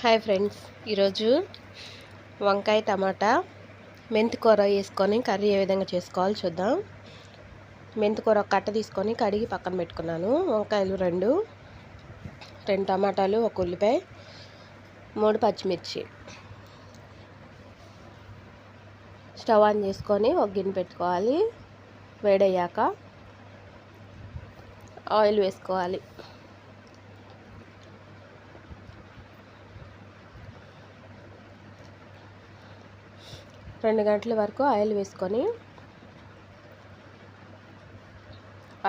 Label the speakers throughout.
Speaker 1: Hi friends. ఈరోజు వంకాయ టమాటా మెంతి కూర వేసుకొని కర్రీ ఏ విధంగా చేసుకోవాలో చూద్దాం. మెంతి కూర ఒక కట్ట తీసుకొని కడిగి పక్కన పెట్టుకున్నాను. వంకాయలు రెండు రెండు టమాటాలు ఒక ఉల్లిపాయ మూడు పచ్చిమిర్చి. స్టవ్ ఆన్ చేసుకొని ఒక గిన్నె పెట్టుకోవాలి. వేడయ్యాక ఆయిల్ వేసుకోవాలి. రెండు గంటల వరకు ఆయిల్ వేసుకొని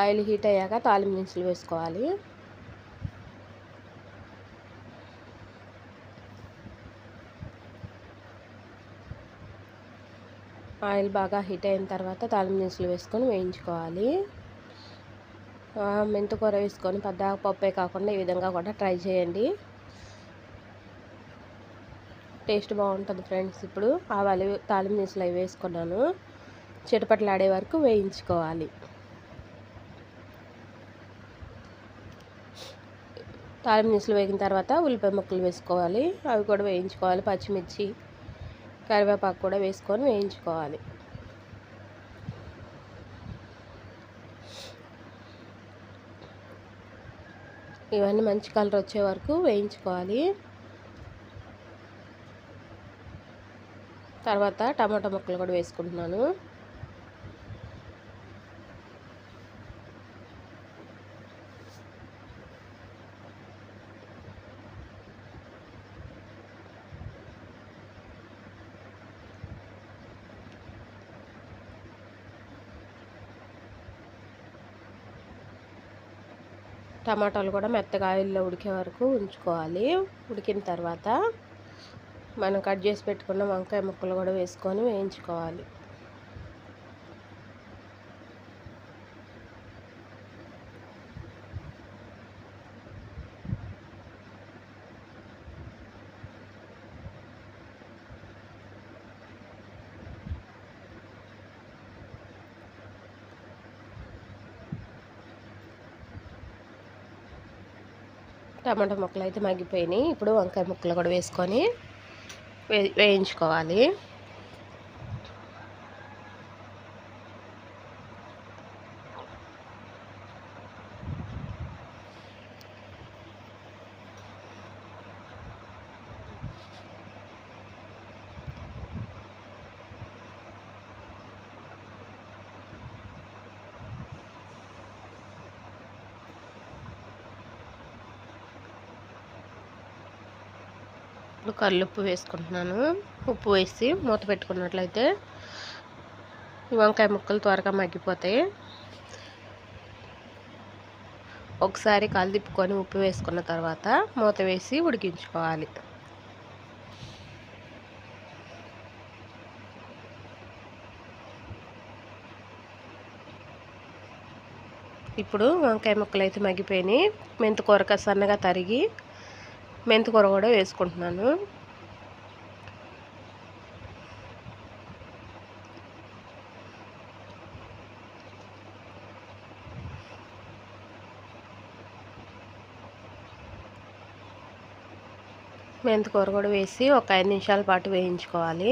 Speaker 1: ఆయిల్ హీట్ అయ్యాక తాలింపు దినుసులు వేసుకోవాలి. ఆయిల్ బాగా హీట్ అయిన తర్వాత తాలింపు దినుసులు వేసుకొని వేయించుకోవాలి. మెంతికూర వేసుకొని పెద్ద పప్పే కాకుండా ఈ విధంగా కూడా ట్రై చేయండి. టేస్ట్ బాగుంటుంది ఫ్రెండ్స్. ఇప్పుడు ఆవాలు తాలింపు దినుసులు అవి వేసుకున్నాను. చిటపట్లాడే వరకు వేయించుకోవాలి. తాలింపు దినుసులు వేగిన తర్వాత ఉల్లిపాయ ముక్కలు వేసుకోవాలి. అవి కూడా వేయించుకోవాలి. పచ్చిమిర్చి కరివేపాకు కూడా వేసుకొని వేయించుకోవాలి. ఇవన్నీ మంచి కలర్ వచ్చే వరకు వేయించుకోవాలి. తర్వాత టమాటా ముక్కలు కూడా వేసుకుంటున్నాను. టమాటాలు కూడా మెత్తగా ఆయిల్లో ఉడికే వరకు ఉంచుకోవాలి. ఉడికిన తర్వాత మనం కట్ చేసి పెట్టుకున్న వంకాయ ముక్కలు కూడా వేసుకొని వేయించుకోవాలి. టమాటా ముక్కలు అయితే మగ్గిపోయినాయి. ఇప్పుడు వంకాయ ముక్కలు కూడా వేసుకొని వేయించుకోవాలి. ఇప్పుడు కల్లుప్పు వేసుకుంటున్నాను. ఉప్పు వేసి మూత పెట్టుకున్నట్లయితే ఈ వంకాయ ముక్కలు త్వరగా మగ్గిపోతాయి. ఒకసారి కళ్ళు తిప్పుకొని ఉప్పు వేసుకున్న తర్వాత మూత వేసి ఉడికించుకోవాలి. ఇప్పుడు వంకాయ ముక్కలు అయితే మగ్గిపోయినాయి. మెంతికూరక సన్నగా తరిగి మెంతికూర కూడా వేసుకుంటున్నాను. మెంతికూర కూడా వేసి ఒక ఐదు నిమిషాల పాటు వేయించుకోవాలి.